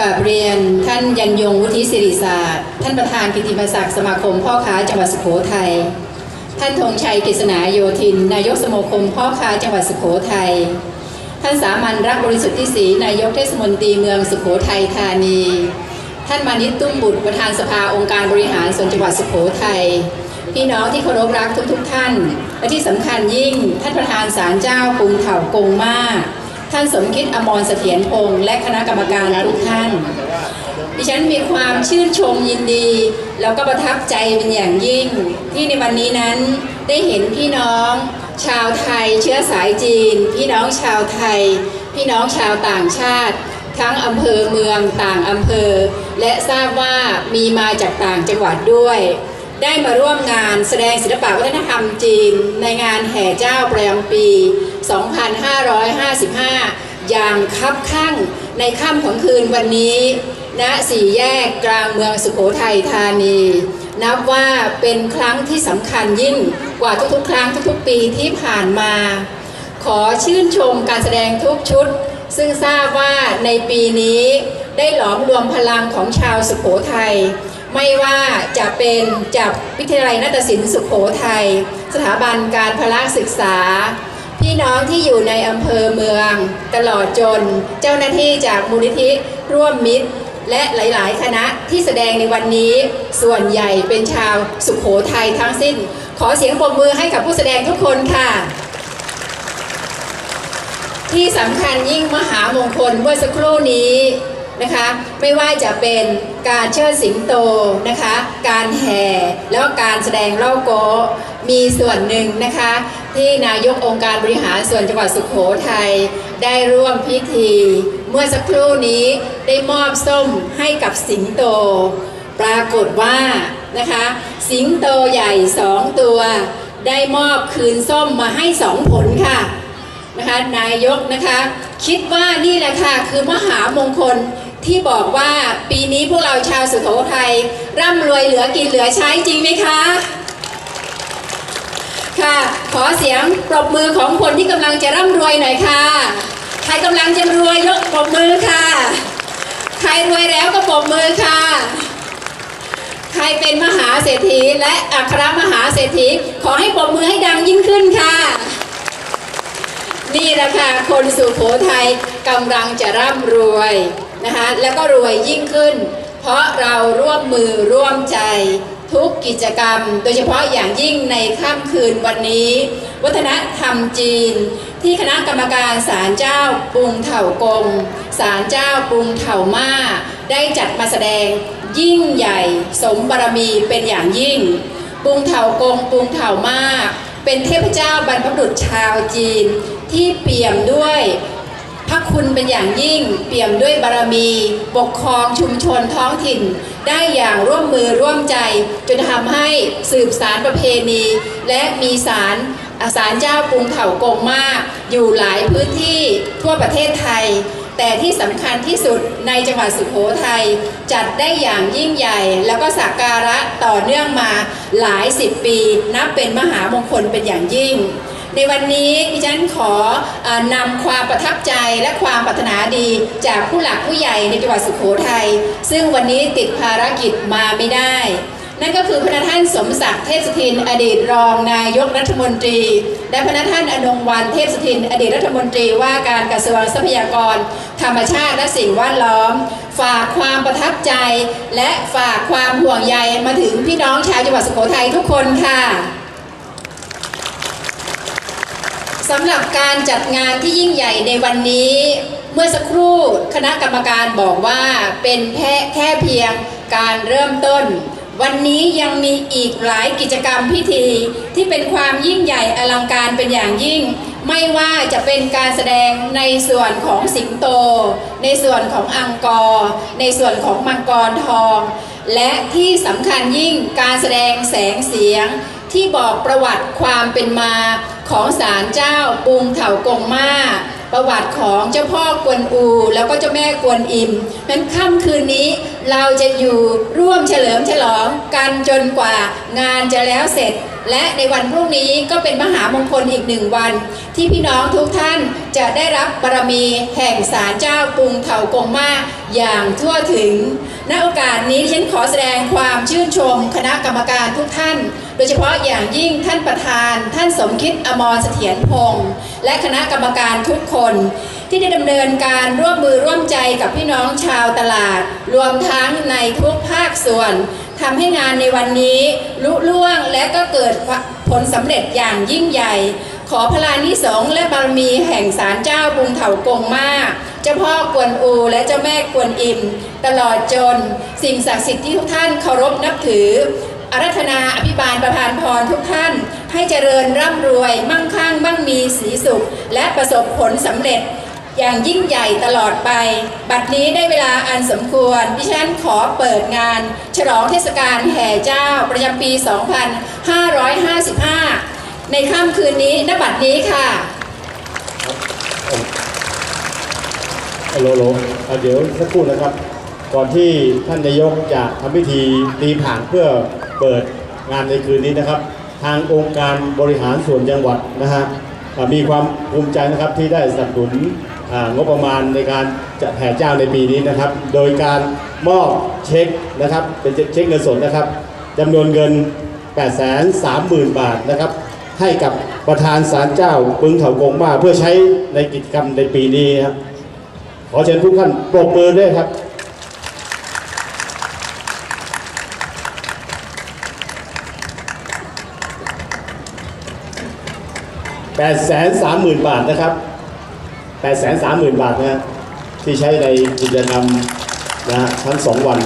กับเรียนท่านยันยงวุฒิศิริศาสตร์ ท่านประธานกิติมศักดิ์สมาคมพ่อค้าจังหวัดสุโขทัย ท่านธงชัยกฤษณาโยธิน นายกสมาคมพ่อค้าจังหวัดสุโขทัย ท่านสามัญรักบริสุทธิ์ที่ศรีนายกเทศมนตรีเมืองสุโขทัยธานี ท่านมานิตตุ้มบุตรประธานสภาองค์การบริหารส่วนจังหวัดสุโขทัย พี่น้องที่เคารพรักทุกๆทท่าน และที่สำคัญยิ่งท่านประธานศาลเจ้ากรุงเถากงมา ท่านสมคิดอมรเสถียรพงษ์และคณะกรรมการทุกท่าน ดิฉันมีความชื่นชมยินดี แล้วก็ประทับใจเป็นอย่างยิ่ง ที่ในวันนี้นั้นได้เห็นพี่น้อง ชาวไทยเชื้อสายจีน พี่น้องชาวไทย พี่น้องชาวต่างชาติ ทั้งอำเภอเมืองต่างอำเภอ และทราบว่ามีมาจากต่างจังหวัดด้วยได้มาร่วมงานแสดงศิลปะวัฒนธรรมจีนในงานแห่เจ้าประจำปี 2555 อย่างคับข้างในค่ำของคืนวันนี้ณสี่แยกกลางเมืองสุโขทัยธานี นับว่าเป็นครั้งที่สำคัญยิ่งกว่าทุกๆ ครั้งทุกๆ ปีที่ผ่านมา ขอชื่นชมการแสดงทุกชุด ซึ่งทราบว่าในปีนี้ได้หลอมรวมพลังของชาวสุโขทัยไม่ว่าจะเป็นจากวิทยาลัยนาฏศิลป์สุโขทัย สถาบันการพละศึกษา พี่น้องที่อยู่ในอำเภอเมือง ตลอดจน เจ้าหน้าที่จากมูลนิธิร่วมมิตร และหลาย ๆ คณะที่แสดงในวันนี้ ส่วนใหญ่เป็นชาวสุขโขทัยทั้งสิ้น ขอเสียงปรบมือให้กับผู้แสดงทุกคนค่ะ ที่สำคัญยิ่งมหามงคลเมื่อสักครู่นี้ นะคะไม่ว่าจะเป็นการเชิดสิงโตนะคะการแห่แล้วก็การแสดงเล่าโกมีส่วนหนึ่งนะคะที่นายกองค์การบริหารส่วนจังหวัดสุขโขทัยได้ร่วมพิธี เมื่อสักครู่นี้ได้มอบส้มให้กับสิงโต ปรากฏว่านะคะสิงโตใหญ่สองตัว ได้มอบคืนส้มมาให้สองผลค่ะ นะคะนายกนะคะคิดว่านี่แหละค่ะคือมหามงคลที่บอกว่าปีนี้พวกเราชาวสุโขทัยร่ำรวยเหลือกินเหลือใช้จริงไหมคะค่ะขอเสียงปรบมือของคนที่กำลังจะร่ำรวยหน่อยค่ะ ใครกำลังจะรวยยกปรบมือค่ะ ใครรวยแล้วก็ปรบมือค่ะ ใครเป็นมหาเศรษฐีและอัครมหาเศรษฐีขอให้ปรบมือให้ดังยิ่งขึ้นค่ะ นี่แหละค่ะคนสุโขทัยกำลังจะร่ำรวยนะคะแล้วก็รวยยิ่งขึ้น เพราะเราร่วมมือร่วมใจทุกกิจกรรม โดยเฉพาะอย่างยิ่งในค่ำคืนวันนี้ วัฒนธรรมจีน ที่คณะกรรมการศาลเจ้าปุงเถากงศาลเจ้าปุงเถามาได้จัดมาแสดงยิ่งใหญ่สมบารมีเป็นอย่างยิ่ง ปุงเถากงปุงเถามาเป็นเทพเจ้าบรรพบุรุษชาวจีน ที่เปี่ยมด้วยพระคุณเป็นอย่างยิ่ง เปี่ยมด้วยบารมีปกครองชุมชนท้องถิ่น ได้อย่างร่วมมือร่วมใจจนทำให้สืบสารประเพณี และมีสารสารเจ้ากรุงเถากงมาก อยู่หลายพื้นที่ทั่วประเทศไทย แต่ที่สำคัญที่สุดในจังหวัดสุโขทัยจัดได้อย่างยิ่งใหญ่ แล้วก็สักการะต่อเนื่องมาหลายสิบปี นับเป็นมหามงคลเป็นอย่างยิ่ง ในวันนี้ดิฉันขอออนำความประทับใจและความปรารถนาดีจากผู้หลักผู้ใหญ่ในจังหวัดสุโขทัยซึ่งวันนี้ติดภารกิจมาไม่ได้ นั่นก็คือพระท่านสมศักดิ์เทพสถิน อดีตรองนายกรัฐมนตรี และพระท่านอนงวันเทพสถิน อดีตรัฐมนตรีว่าการกระทรวงทรัพยากร ธรรมชาติและสิ่งแวดล้อม ฝากความประทับใจ และฝากความห่วงใยมาถึงพี่น้องชาวจังหวัดสุโขทัยทุกคนค่ะ สำหรับการจัดงานที่ยิ่งใหญ่ในวันนี้ เมื่อสักครู่คณะกรรมการบอกว่าเป็นแค่แค่เพียงการเริ่มต้น วันนี้ยังมีอีกหลายกิจกรรมพิธีที่เป็นความยิ่งใหญ่อลังการเป็นอย่างยิ่ง ไม่ว่าจะเป็นการแสดงในส่วนของสิงโต ในส่วนของอังกอร์ในส่วนของมังกรทอง และที่สำคัญยิ่งการแสดงแสงเสียงที่บอกประวัติความเป็นมา ของศาลเจ้าปุงเถากงมาประวัติของเจ้าพ่อกวนอู แล้วก็เจ้าแม่กวนอิมนั้นค่ำคืนนี้เราจะอยู่ร่วมเฉลิมฉลองกันจนกว่างานจะแล้วเสร็จ และในวันพรุ่งนี้ก็เป็นมหามงคลอีกหนึ่งวัน ที่พี่น้องทุกท่านจะได้รับบารมีแห่งศาลเจ้ากรุงเถากงมาอย่างทั่วถึง ณโอกาสนี้ฉันขอแสดงความชื่นชมคณะกรรมการทุกท่าน ยเฉพาะอย่างยิ่งท่านประธาน ท่านสมคิดอมรเสถียรพงศ์และคณะกรรมการทุกคน ที่ได้ดำเนินการร่วมมือร่วมใจกับพี่น้องชาวตลาด รวมทั้งในทุกภาคส่วนทำให้งานในวันนี้ลุล่วงและก็เกิดผลสำเร็จอย่างยิ่งใหญ่ ขอพลานิสงและบารมีแห่งศาลเจ้ากรุงเถากงมาเจ้าพ่อกวนอูและเจ้าแม่กวนอิม ตลอดจน สิ่งศักดิ์สิทธิ์ที่ทุกท่านเคารพนับถือ อารัธนาอภิบาลประพานพรทุกท่าน ให้เจริญร่ำรวย มั่งคั่งมั่งมีสีสุข และประสบผลสำเร็จ อย่างยิ่งใหญ่ตลอดไป บัดนี้ได้เวลาอันสมควร ดิฉันขอเปิดงาน ฉลองเทศกาลแห่เจ้าประจำปี 2555 ในค่ำคืนนี้ณบัดนี้ค่ะฮัลโหลโหละเดี๋ยวสักครู่นะครับ ก่อนที่ท่านนายกจะทำพิธีตีผ่านเพื่อ เปิดงานในคืนนี้นะครับ ทางองค์การบริหารส่วนจังหวัดนะฮะมีความภูมิใจนะครับที่ได้สนับสนุนงบประมาณในการจัดแห่เจ้าในปีนี้นะครับ โดยการมอบเช็คนะครับเป็นเช็คเงินสดนะครับจำนวนเงิน 830,000 บาทนะครับ ให้กับประธานศาลเจ้าปึงเถากงมาเพื่อใช้ในกิจกรรมในปีนี้ครับขอเชิญทุกท่านปรบมือด้วยครับ 8 3 0 0 0 0 บาทนะครับ8 3 0 0 0 0 บาทนะที่ใช้ในกิจกรรมนะฮะทั้งสองวัน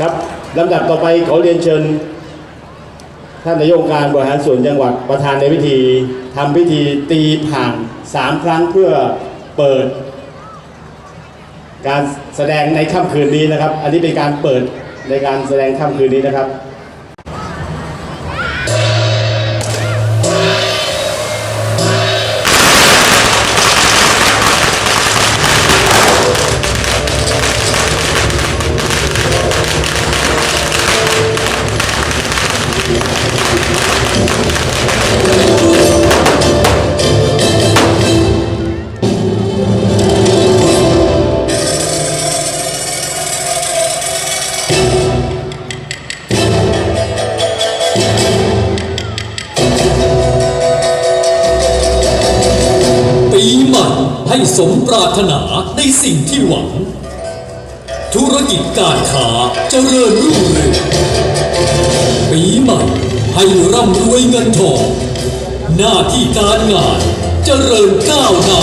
ครับลำดับต่อไปขอเรียนเชิญ ท่านนายกองการบริหารส่วนจังหวัดประธานในพิธีทำพิธีตีผ่านสามครั้งเพื่อเปิด การแสดงในค่ำคืนนี้นะครับ อันนี้เป็นการเปิดในการแสดงค่ำคืนนี้นะครับ มปรารถนาในสิ่งที่หวัง ธุรกิจการค้าเจริญรุ่งเรืองปีใหม่ให้ร่ำรวยเงินทอง หน้าที่การงานเจริญก้าวหน้า